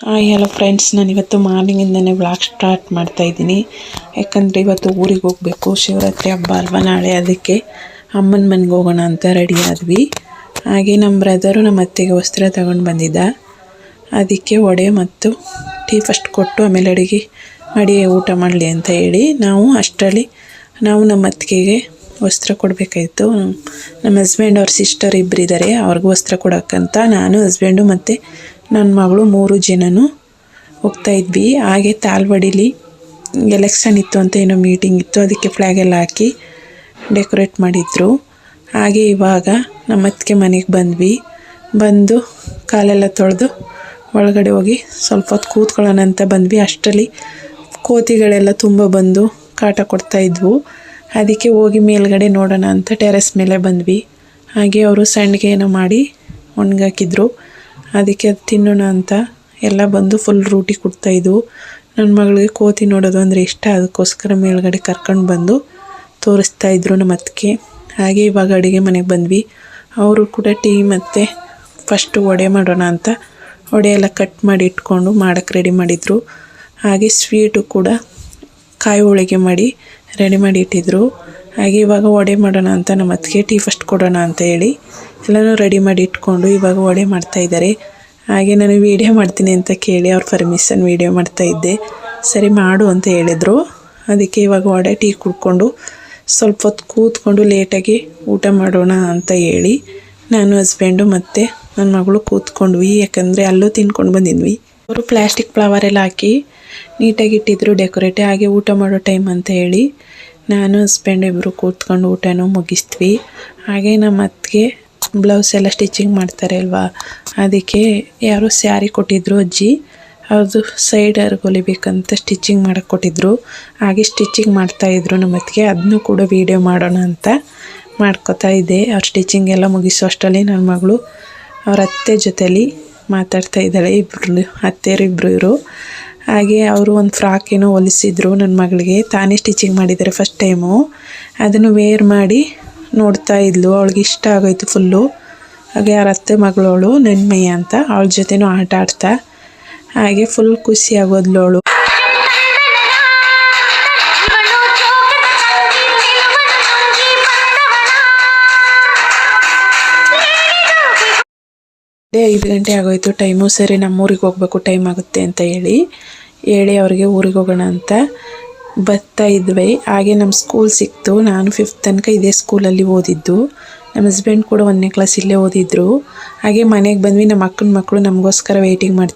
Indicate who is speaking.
Speaker 1: Hi hello friends ನಾನು ಇವತ್ತು ಮಾರ್ನಿಂಗಿಂದನೇ vlog start ಮಾಡ್ತಾ ಇದ್ದೀನಿ. ಯಾಕಂದರೆ ಇವತ್ತು ಊರಿಗೆ ಹೋಗಬೇಕು. ಶಿವರಾತ್ರಿ ಹಬ್ಬ ಅಲ್ವಾ ನಾಳೆ? ಅದಕ್ಕೆ ಅಮ್ಮನ ಮನೆಗೆ ಹೋಗೋಣ ಅಂತ ರೆಡಿ ಆದ್ವಿ. ಹಾಗೆ ನಮ್ಮ ಬ್ರದರು ನಮ್ಮ ಅತ್ತೆಗೆ ವಸ್ತ್ರ ತಗೊಂಡು ಬಂದಿದ್ದ. ಅದಕ್ಕೆ ವಡೆ ಮತ್ತು ಟೀ ಫಸ್ಟ್ ಕೊಟ್ಟು ಆಮೇಲೆ ಅಡುಗೆ ಮಾಡಿ ಊಟ ಮಾಡಲಿ ಅಂತ ಹೇಳಿ ನಾವು ಅಷ್ಟರಲ್ಲಿ ನಾವು ನಮ್ಮ ಅತ್ತಿಗೆಗೆ ವಸ್ತ್ರ ಕೊಡಬೇಕಾಯಿತು. ನಮ್ಮ ಹಸ್ಬೆಂಡ್ ಅವ್ರ ಸಿಸ್ಟರ್ ಇಬ್ಬರಿದ್ದಾರೆ ಅವ್ರಿಗೂ ವಸ್ತ್ರ ಕೊಡೋಕ್ಕಂತ ನಾನು ಹಸ್ಬೆಂಡು ಮತ್ತು ನನ್ನ ಮಗಳು ಮೂರು ಜನನು ಹೋಗ್ತಾ ಇದ್ವಿ. ಹಾಗೆ ತಾಲ್ವಡಿಲಿ ಎಲೆಕ್ಷನ್ ಇತ್ತು ಅಂತ ಏನೋ ಮೀಟಿಂಗ್ ಇತ್ತು. ಅದಕ್ಕೆ ಫ್ಲ್ಯಾಗ್ ಎಲ್ಲ ಹಾಕಿ ಡೆಕೋರೇಟ್ ಮಾಡಿದರು. ಹಾಗೆ ಇವಾಗ ನಮ್ಮ ಅತ್ತಿಗೆ ಮನೆಗೆ ಬಂದ್ವಿ. ಬಂದು ಕಾಲೆಲ್ಲ ತೊಳೆದು ಒಳಗಡೆ ಹೋಗಿ ಸ್ವಲ್ಪ ಹೊತ್ತು ಕೂತ್ಕೊಳ್ಳೋಣ ಅಂತ ಬಂದ್ವಿ. ಅಷ್ಟರಲ್ಲಿ ಕೋತಿಗಳೆಲ್ಲ ತುಂಬ ಬಂದು ಕಾಟ ಕೊಡ್ತಾ ಇದ್ವು. ಅದಕ್ಕೆ ಹೋಗಿ ಮೇಲ್ಗಡೆ ನೋಡೋಣ ಅಂತ ಟೆರೆಸ್ ಮೇಲೆ ಬಂದ್ವಿ. ಹಾಗೆ ಅವರು ಸಂಡಿಗೆ ಏನೋ ಮಾಡಿ ಒಣಗಾಕಿದ್ರು. ಅದಕ್ಕೆ ಅದು ತಿನ್ನೋಣ ಅಂತ ಎಲ್ಲ ಬಂದು ಫುಲ್ ರೂಟಿ ಕೊಡ್ತಾಯಿದ್ವು ನನ್ನ ಮಗಳಿಗೆ ಕೋತಿ ನೋಡೋದು ಅಂದರೆ ಇಷ್ಟ, ಅದಕ್ಕೋಸ್ಕರ ಮೇಲ್ಗಡೆ ಕರ್ಕೊಂಡು ಬಂದು ತೋರಿಸ್ತಾ ಇದ್ರು ನಮ್ಮ ಅತ್ತಿಗೆ. ಹಾಗೆ ಇವಾಗ ಅಡುಗೆ ಮನೆಗೆ ಬಂದ್ವಿ. ಅವರು ಕೂಡ ಟೀ ಮತ್ತು ಫಸ್ಟು ವಡೆ ಮಾಡೋಣ ಅಂತ ವಡೆ ಎಲ್ಲ ಕಟ್ ಮಾಡಿ ಇಟ್ಕೊಂಡು ಮಾಡೋಕ್ಕೆ ರೆಡಿ ಮಾಡಿದರು. ಹಾಗೆ ಸ್ವೀಟು ಕೂಡ ಕಾಯಿ ಹೋಳಿಗೆ ಮಾಡಿ ರೆಡಿ ಮಾಡಿ ಇಟ್ಟಿದ್ರು. ಹಾಗೆ ಇವಾಗ ವಡೆ ಮಾಡೋಣ ಅಂತ ನಮ್ಮ ಅತ್ತಿಗೆ ಟೀ ಫಸ್ಟ್ ಕೊಡೋಣ ಅಂತ ಹೇಳಿ ಎಲ್ಲನೂ ರೆಡಿ ಮಾಡಿ ಇಟ್ಕೊಂಡು ಇವಾಗ ವಡೆ ಮಾಡ್ತಾ ಇದ್ದಾರೆ. ಹಾಗೆ ನಾನು ವೀಡಿಯೋ ಮಾಡ್ತೀನಿ ಅಂತ ಕೇಳಿ ಅವ್ರ ಪರ್ಮಿಷನ್ ವೀಡಿಯೋ ಮಾಡ್ತಾ ಇದ್ದೆ. ಸರಿ ಮಾಡು ಅಂತ ಹೇಳಿದರು. ಅದಕ್ಕೆ ಇವಾಗ ವಡೆ, ಟೀ ಕುಡ್ಕೊಂಡು ಸ್ವಲ್ಪ ಹೊತ್ತು ಕೂತ್ಕೊಂಡು ಲೇಟಾಗಿ ಊಟ ಮಾಡೋಣ ಅಂತ ಹೇಳಿ ನಾನು ಹಸ್ಬೆಂಡು ಮತ್ತು ನನ್ನ ಮಗಳು ಕೂತ್ಕೊಂಡ್ವಿ. ಯಾಕಂದರೆ ಅಲ್ಲೂ ತಿನ್ಕೊಂಡು ಬಂದಿದ್ವಿ. ಅವರು ಪ್ಲ್ಯಾಸ್ಟಿಕ್ ಫ್ಲವರೆಲ್ಲ ಹಾಕಿ ನೀಟಾಗಿ ಇಟ್ಟಿದ್ರು ಡೆಕೋರೇಟ್ ಹಾಗೆ ಊಟ ಮಾಡೋ ಟೈಮ್ ಅಂತ ಹೇಳಿ. ನಾನು ಹಸ್ಬೆಂಡ್ ಇಬ್ಬರು ಕೂತ್ಕೊಂಡು ಊಟನೂ ಮುಗಿಸ್ತೀವಿ ಹಾಗೆ ನಮ್ಮ ಅತ್ತಿಗೆ ಬ್ಲೌಸ್ ಎಲ್ಲ ಸ್ಟಿಚಿಂಗ್ ಮಾಡ್ತಾರೆ ಅಲ್ವಾ? ಅದಕ್ಕೆ ಯಾರೋ ಸ್ಯಾರಿ ಕೊಟ್ಟಿದ್ರು ಅಜ್ಜಿ. ಅದು ಸೈಡ್ ಹೊಲಿಬೇಕಂತ ಸ್ಟಿಚಿಂಗ್ ಮಾಡಕ್ಕೆ ಕೊಟ್ಟಿದ್ರು. ಹಾಗೆ ಸ್ಟಿಚಿಂಗ್ ಮಾಡ್ತಾಯಿದ್ರು ನಮ್ಮ ಅತ್ತಿಗೆ. ಅದನ್ನೂ ಕೂಡ ವೀಡಿಯೋ ಮಾಡೋಣ ಅಂತ ಮಾಡ್ಕೋತಾ ಇದ್ದೆ. ಅವ್ರ ಸ್ಟಿಚಿಂಗ್ ಎಲ್ಲ ಮುಗಿಸೋ ಅಷ್ಟರಲ್ಲಿ ನನ್ನ ಮಗಳು ಅವ್ರ ಅತ್ತೆ ಜೊತೆಲಿ ಮಾತಾಡ್ತಾ ಇದ್ದಾಳೆ. ಇಬ್ಬರು ಅತ್ತೆಯರು ಇಬ್ಬರು ಇವರು. ಹಾಗೆ ಅವರು ಒಂದು ಫ್ರಾಕ್ ಏನೋ ಹೊಲಿಸಿದ್ರು ನನ್ನ ಮಗಳಿಗೆ. ತಾನೇ ಸ್ಟಿಚಿಂಗ್ ಮಾಡಿದ್ದಾರೆ ಫಸ್ಟ್ ಟೈಮು ಅದನ್ನು ವೇರ್ ಮಾಡಿ ನೋಡ್ತಾ ಇದ್ಲು. ಅವಳಿಗೆ ಇಷ್ಟ ಆಗೋಯ್ತು ಫುಲ್ಲು ಹಾಗೆ ಅವ್ರ ಅತ್ತೆ ಮಗಳವಳು, ನೆನ್ಮಯ್ಯ ಅಂತ. ಅವಳ ಜೊತೆನೂ ಆಟ ಆಡ್ತಾ. ಹಾಗೆ ಫುಲ್ ಖುಷಿ ಆಗೋದ್ಲು ಅವಳು. ಐದು ಗಂಟೆ ಆಗೋಯ್ತು. ಟೈಮು ಸರಿ, ನಮ್ಮೂರಿಗೆ ಹೋಗ್ಬೇಕು, ಟೈಮ್ ಆಗುತ್ತೆ ಅಂತ ಹೇಳಿ ಹೇಳಿ ಅವ್ರಿಗೆ ಊರಿಗೆ ಹೋಗೋಣ ಅಂತ ಬರ್ತಾ ಇದ್ವಿ. ಹಾಗೆ ನಮ್ಮ ಸ್ಕೂಲ್ ಸಿಕ್ತು. ನಾನು ಫಿಫ್ತ್ ತನಕ ಇದೇ ಸ್ಕೂಲಲ್ಲಿ ಓದಿದ್ದು. ನಮ್ಮ ಹಸ್ಬೆಂಡ್ ಕೂಡ ಒಂದನೇ ಕ್ಲಾಸ್ ಇಲ್ಲೇ ಓದಿದ್ರು. ಹಾಗೆ ಮನೆಗೆ ಬಂದ್ವಿ. ನಮ್ಮ ಅಕ್ಕನ ಮಕ್ಕಳು ನಮಗೋಸ್ಕರ ವೆಯ್ಟಿಂಗ್ ಮಾಡ್ತಾರೆ